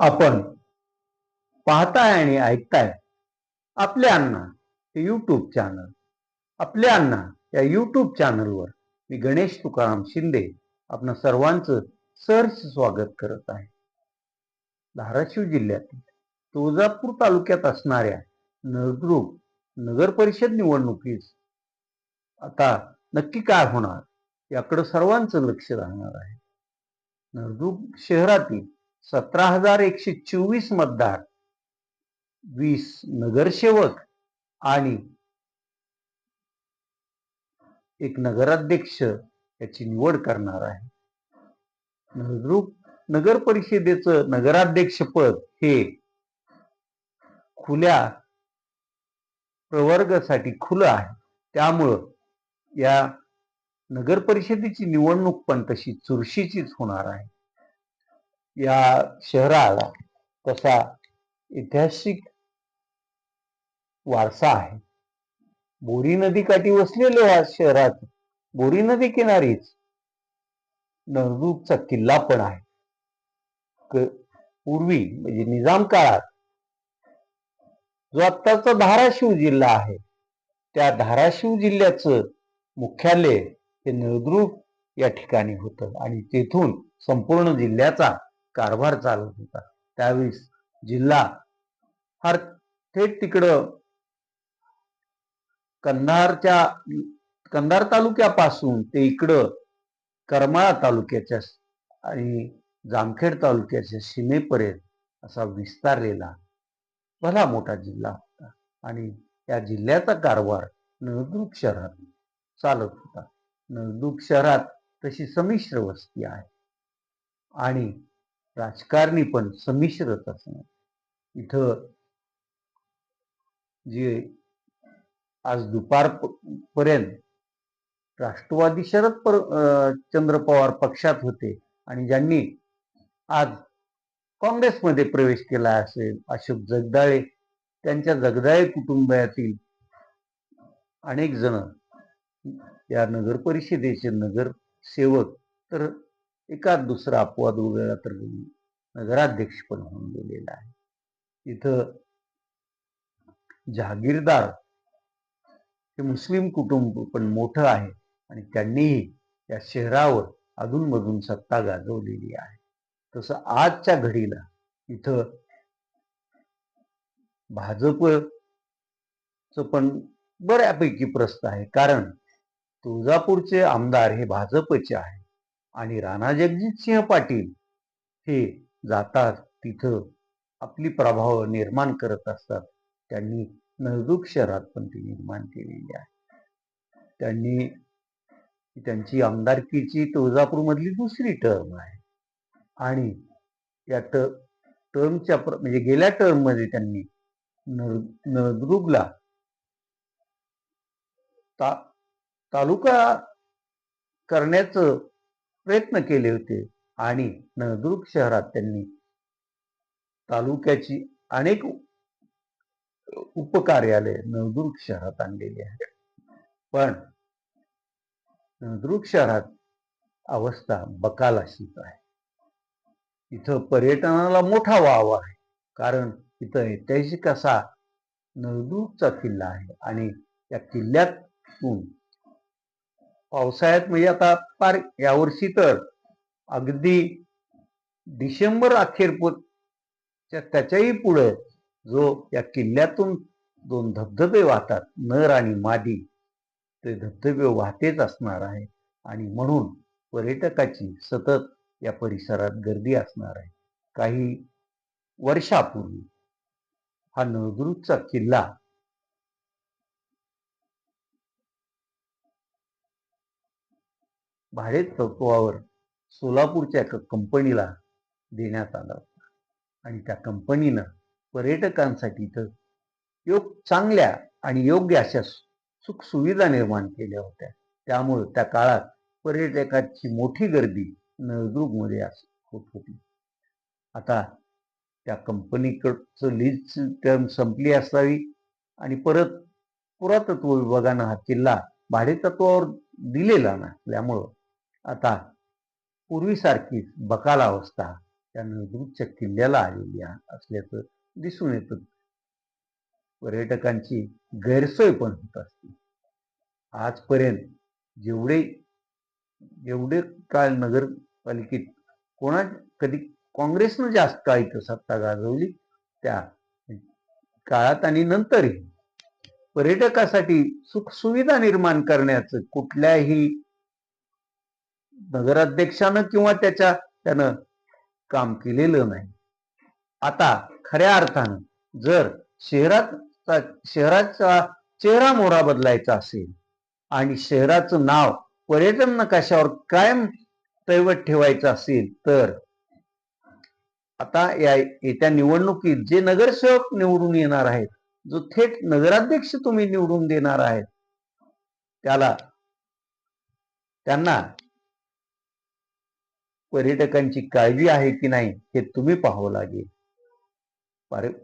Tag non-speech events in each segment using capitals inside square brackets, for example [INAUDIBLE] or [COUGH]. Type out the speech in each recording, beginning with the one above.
आपण पाहताय आणि ऐकताय आपले अण्णा हे यूट्यूब चॅनल आपले अण्णा या यूट्यूब चॅनलवर मी गणेश तुकाराम शिंदे आपण सर्वांचं सहर्ष स्वागत करत आहे. धाराशिव जिल्ह्यातील तुळजापूर तालुक्यात असणाऱ्या नळदुर्ग नगर परिषद निवडणुकीस आता नक्की काय होणार याकडे सर्वांचं लक्ष राहणार आहे. नळदुर्ग शहरातील सतरा हजार एकशे चोवीस मतदार वीस नगरसेवक आणि एक नगराध्यक्ष याची निवड करणार आहे. नगर परिषदेचं नगराध्यक्षपद हे खुल्या प्रवर्गासाठी खुलं आहे. त्यामुळं या नगर परिषदेची निवडणूक पण तशी चुरशीचीच होणार आहे. या शहराला तसा ऐतिहासिक वारसा आहे. बोरी नदी काठी वसलेलं या शहरात बोरी नदी किनारीच नळदुर्गचा किल्ला पण आहे. पूर्वी म्हणजे निजाम काळात जो आत्ताचा धाराशिव जिल्हा आहे त्या धाराशिव जिल्ह्याचं मुख्यालय हे नळदुर्ग या ठिकाणी होतं आणि तेथून संपूर्ण जिल्ह्याचा कारभार चालत होता. त्यावेळेस जिल्हा हा थेट तिकडं कंधारच्या कंधार तालुक्यापासून ते इकडं करमाळा तालुक्याच्या आणि जामखेड तालुक्याच्या सीमेपर्यंत असा विस्तारलेला भला मोठा जिल्हा होता आणि या जिल्ह्याचा कारभार नळदुर्ग शहरात चालत होता. नळदुर्ग शहरात तशी संमिश्र वस्ती आहे. आणि राजकारणी पण संमिश्रच असणार इथं जे आज दुपार प- पर्यंत राष्ट्रवादी शरद पर चंद्र पवार पक्षात होते आणि ज्यांनी आज काँग्रेसमध्ये प्रवेश केला असेल अशोक जगदाळे त्यांच्या जगदाळे कुटुंबातील अनेक जण या नगर परिषदेचे नगरसेवक तर एकाच दुसरा अपवाद वगळला तर नगराध्यक्ष पण होऊन गेलेला आहे. इथं जहागीरदार हे मुस्लिम कुटुंब पण मोठं आहे आणि त्यांनीही या शहरावर अधूनमधून सत्ता गाजवलेली आहे. तसं आजच्या घडीला इथं भाजपच पण बऱ्यापैकी प्रस्त आहे. कारण तुळजापूरचे आमदार हे भाजपचे आहे आणि राणा जगजितसिंह पाटील हे जातात तिथं. आपली प्रभाव निर्माण करत असतात. त्यांनी नळदुर्ग शहरात पण ती निर्माण केलेली आहे. त्यांनी त्यांची आमदारकीची तुळजापूरमधली दुसरी टर्म आहे. आणि या ट टर्मच्या म्हणजे गेल्या टर्ममध्ये त्यांनी नळ नळदुर्गला ता तालुका करण्याचं प्रयत्न केले होते आणि नळदुर्ग शहरात त्यांनी तालुक्याची अनेक उपकार्यालय नळदुर्ग शहरात आणलेली आहे पण नळदुर्ग शहरात अवस्था बकाल आहे. इथं पर्यटनाला मोठा वाव आहे. कारण इथं ऐतिहासिक असा नळदुर्गचा किल्ला आहे आणि या किल्ल्यातून पावसाळ्यात म्हणजे आता फार यावर्षी तर अगदी डिसेंबर अखेर त्याच्याही पुढे जो या किल्ल्यातून दोन धबधबे वाहतात नर आणि मादी ते धबधबे वाहतेच असणार आहे. आणि म्हणून पर्यटकाची सतत या परिसरात गर्दी असणार आहे. काही वर्षापूर्वी हा नळदुर्गचा किल्ला भाडे तत्वावर सोलापूरच्या एका कंपनीला देण्यात आला होता. आणि त्या कंपनीनं पर्यटकांसाठी तर योग चांगल्या आणि योग्य अशा सुख सुविधा निर्माण केल्या होत्या. त्यामुळं त्या काळात पर्यटकाची मोठी गर्दी नळदुर्गमध्ये होत होती. आता त्या कंपनीकडचं लीज टर्म संपली असावी आणि परत पुरातत्व विभागानं हा किल्ला भाडेतत्वावर दिलेला नसल्यामुळं आता पूर्वीसारखीच बकाल अवस्था त्या नळदुर्गच्या किल्ल्याला आलेली असल्याचं दिसून येतं. पर्यटकांची गैरसोय पण होत असते. आजपर्यंत जेवढे जेवढे काळ नगरपालिकेत कोणा कधी काँग्रेसनं जास्त काळ इथं सत्ता गाजवली त्या काळात आणि नंतरही पर्यटकासाठी सुखसुविधा निर्माण करण्याचं कुठल्याही नगराध्यक्षानं किंवा त्याच्या त्यानं काम केलेलं नाही. आता खऱ्या अर्थानं जर शहरात शहराचा चेहरा मोहरा बदलायचा असेल आणि शहराचं नाव पर्यटन नकाशावर कायम तैवत ठेवायचं असेल तर आता या येत्या निवडणुकीत जे नगरसेवक निवडून येणार आहेत जो थेट नगराध्यक्ष तुम्ही निवडून देणार आहेत त्याला त्यांना पर्यटकांची काळजी आहे की नाही हे तुम्ही पाहावं लागेल.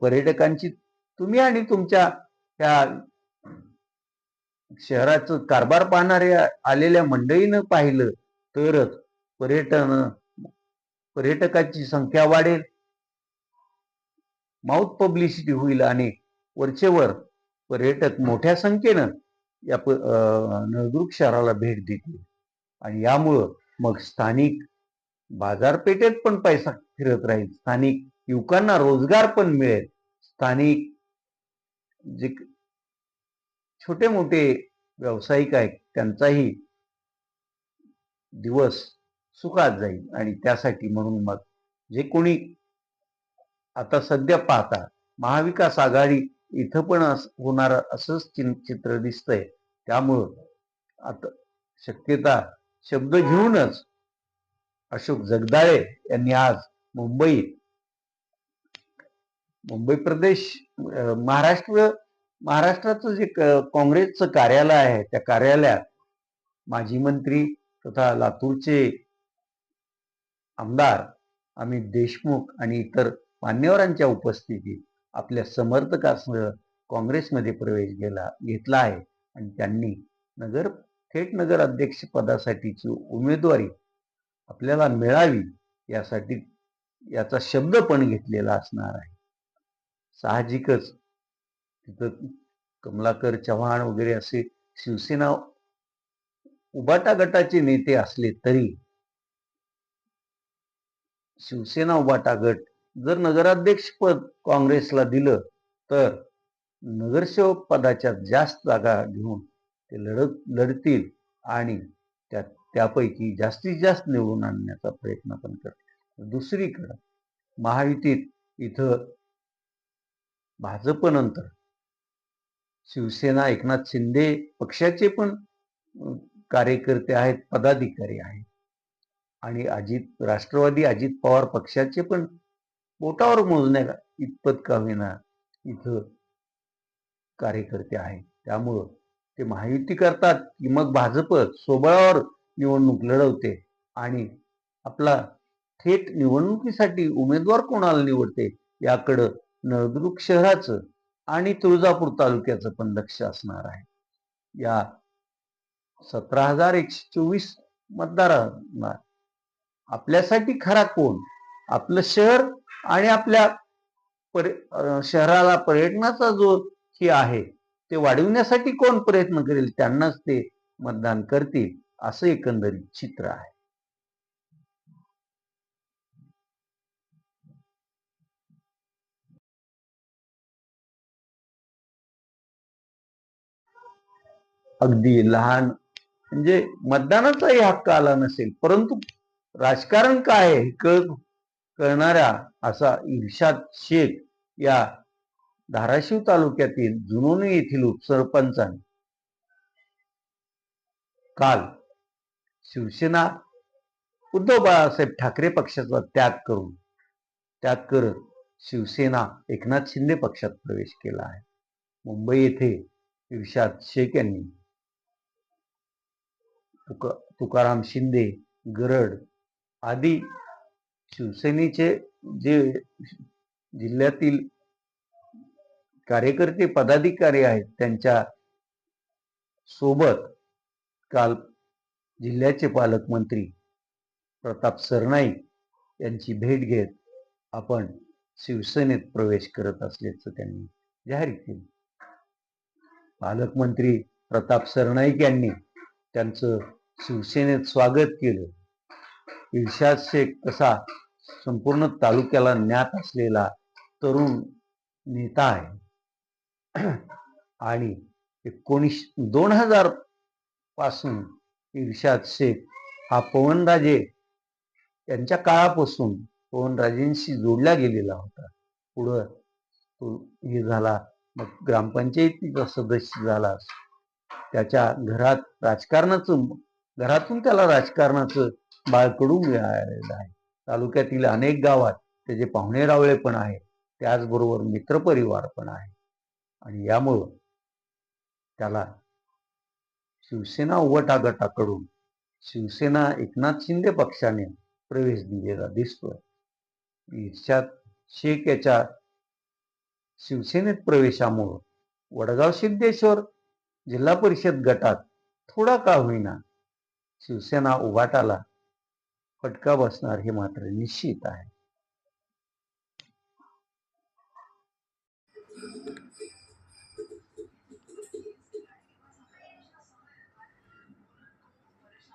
पर्यटकांची तुम्ही आणि तुमच्या त्या शहराचं कारभार पाहणाऱ्या आलेल्या मंडळीनं पाहिलं तरच पर्यटन पर्यटकाची संख्या वाढेल. माउथ पब्लिसिटी होईल आणि वरचेवर पर्यटक मोठ्या संख्येनं या नळदुर्ग शहराला भेट देतील. आणि यामुळं मग स्थानिक बाजारपेठेत पण पैसा फिरत राहील. स्थानिक युवकांना रोजगार पण मिळेल. स्थानिक जे छोटे मोठे व्यावसायिक आहेत त्यांचाही दिवस सुखात जाईल. आणि त्यासाठी म्हणून मग जे कोणी आता सध्या पाहता महाविकास आघाडी इथं पण होणार असंच चित्र दिसतंय. त्यामुळं आता शक्यता शब्द घेऊनच अशोक जगदाळे यांनी आज मुंबईत मुंबई प्रदेश महाराष्ट्र महाराष्ट्राचं जे काँग्रेसचं कार्यालय आहे त्या कार्यालयात माजी मंत्री तथा लातूरचे आमदार अमित देशमुख आणि इतर मान्यवरांच्या उपस्थितीत आपल्या समर्थकासह काँग्रेसमध्ये प्रवेश गेला घेतला आहे. आणि त्यांनी नगर थेट नगर अध्यक्ष पदासाठीची उमेदवारी आपल्याला मिळावी यासाठी याचा शब्द पण घेतलेला असणार आहे. साहजिकच तिथं कमलाकर चव्हाण वगैरे असे शिवसेना उबाटा गटाचे नेते असले तरी शिवसेना उबाटा गट जर नगराध्यक्ष पद काँग्रेसला दिलं तर नगरसेवक पदाच्या जास्त जागा घेऊन ते लढत लढतील आणि त्यात त्यापैकी जास्तीत जास्त निवडून आणण्याचा प्रयत्न पण करते. दुसरीकडं महायुतीत इथं भाजपनंतर शिवसेना एकनाथ शिंदे पक्षाचे पण कार्यकर्ते आहेत पदाधिकारी आहेत. आणि अजित राष्ट्रवादी अजित पवार पक्षाचे पण बोटावर मोजण्या इतपत का होईना इथं कार्यकर्ते आहेत. त्यामुळं ते महायुती करतात की मग भाजप सोबळावर निवडणूक लढवते आणि आपला थेट निवडणुकीसाठी उमेदवार कोणाला निवडते याकडं नळदुर्ग शहराचं आणि तुळजापूर तालुक्याचं पण लक्ष असणार आहे. या सतरा हजार एकशे चोवीस मतदारांना आपल्यासाठी खरा कोण? आपलं शहर आणि आपल्या पर शहराला पर्यटनाचा जो हे आहे ते वाढविण्यासाठी कोण प्रयत्न करेल? त्यांनाच ते मतदान करतील. असं एकंदरीत चित्र आहे. अगदी लहान म्हणजे मतदानाचाही हक्क आला नसेल परंतु राजकारण काय आहे हे कळ कळणाऱ्या असा इर्शाद शेख या धाराशिव तालुक्यातील जुनोनी येथील उपसरपंचाने काल शिवसेना उद्धव बाळासाहेब ठाकरे पक्षाचा त्याग करून त्याग करत शिवसेना एकनाथ शिंदे पक्षात प्रवेश केला आहे. मुंबई येथे इर्शाद शेख यांनी तुका तुकाराम शिंदे गरड आदी शिवसेनेचे जे जिल्ह्यातील कार्यकर्ते पदाधिकारी आहेत त्यांच्यासोबत काल जिल्ह्याचे पालकमंत्री प्रताप सरनाईक यांची भेट घेत आपण शिवसेनेत प्रवेश करत असल्याचं त्यांनी जाहीर केलं. पालकमंत्री प्रताप सरनाईक यांनी त्यांचं शिवसेनेत स्वागत केलं. इर्शाद शेख कसा संपूर्ण तालुक्याला ज्ञात असलेला तरुण नेता आहे. आणि एकोणीस दोन हजारपासून इर्शाद शेख हा पवनराजे त्यांच्या काळापासून पवनराजेंशी जोडला गेलेला होता. पुढं तो हे झाला मग ग्रामपंचायतीचा सदस्य झाला. त्याच्या घरात राजकारणाचं घरातून त्याला राजकारणाचं बाळकडून मिळालेलं आहे. तालुक्यातील अनेक गावात त्याचे पाहुणे रावळे पण आहे त्याचबरोबर मित्रपरिवार पण आहे. आणि यामुळं त्याला शिवसेना उवटा गटाकडून शिवसेना एकनाथ शिंदे पक्षाने प्रवेश दिलेला दिसतोय. इर्शाद शेख याच्या शिवसेनेत प्रवेशामुळं वडगाव सिद्धेश्वर जिल्हा परिषद गटात थोडा का होईना शिवसेना उभाटाला फटका बसणार हे मात्र निश्चित आहे.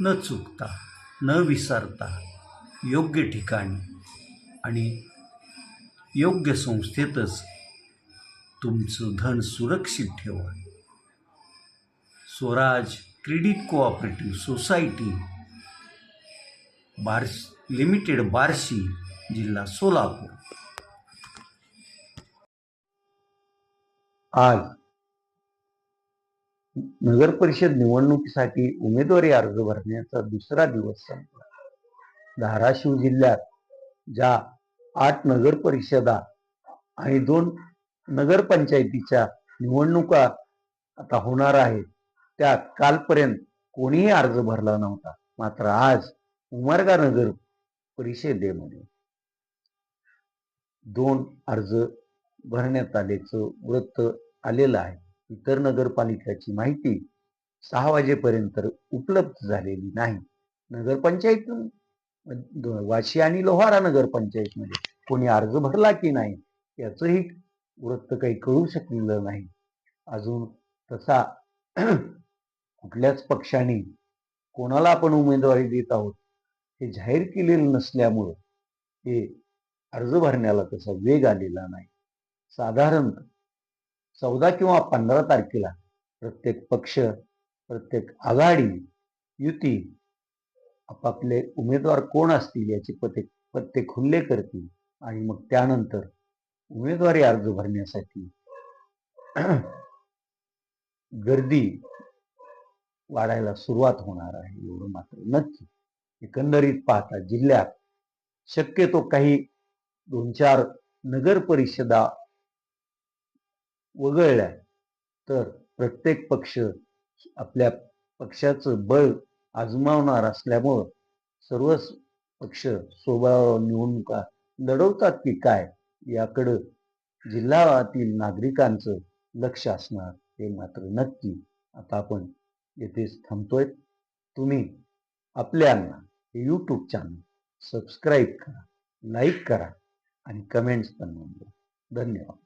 न चुकता न विसरता योग्य ठिकाणी आणि योग्य संस्थेतच तुमचं धन सुरक्षित ठेवा. Swaraj credit cooperative society Barshi limited Barshi जिल्हा सोलापूर. आज नगर परिषद निवडणुकीसाठी उमेदवारी अर्ज भरण्याचा दुसरा दिवस संपला. धाराशिव जिल्ह्यात ज्या आठ नगर परिषदा आणि दोन नगरपंचायतीच्या निवडणुका आता होणार आहेत त्यात कालपर्यंत कोणीही अर्ज भरला नव्हता. मात्र आज उमरगा नगर परिषदेमध्ये दोन अर्ज भरण्यात आल्याचं वृत्त आलेलं आहे. इतर नगरपालिकाची माहिती सहा वाजेपर्यंत उपलब्ध झालेली नाही. नगरपंचायत वाशी आणि लोहारा नगरपंचायतमध्ये कोणी अर्ज भरला की नाही याचंही वृत्त काही कळू शकलेलं नाही. अजून तसा कुठल्याच पक्षाने कोणाला आपण उमेदवारी देत आहोत हे जाहीर केलेलं नसल्यामुळं हे अर्ज भरण्याला तसा वेग आलेला नाही. साधारण चौदा किंवा पंधरा तारखेला प्रत्येक पक्ष प्रत्येक आघाडी युती आपापले उमेदवार कोण असतील याचे पते पत्ते खुल्ले करतील आणि मग त्यानंतर उमेदवारी अर्ज भरण्यासाठी [CLEARS THROAT] गर्दी वाढायला सुरुवात होणार आहे एवढं मात्र नक्की. एकंदरीत पाहता जिल्ह्यात शक्यतो काही दोन चार नगर परिषदा वगळल्या. तर प्रत्येक पक्ष आपल्या पक्षाचं बळ आजमावणार असल्यामुळं सर्वच पक्ष स्वभाव निवडणुका लढवतात की काय याकडं जिल्ह्यातील नागरिकांचं लक्ष असणार हे मात्र नक्की आता आपण येथेच थांबतोय. तुम्ही आपल्यांना हे यूट्यूब चॅनल सबस्क्राईब करा लाईक करा आणि कमेंट्स पण नोंदवा. धन्यवाद.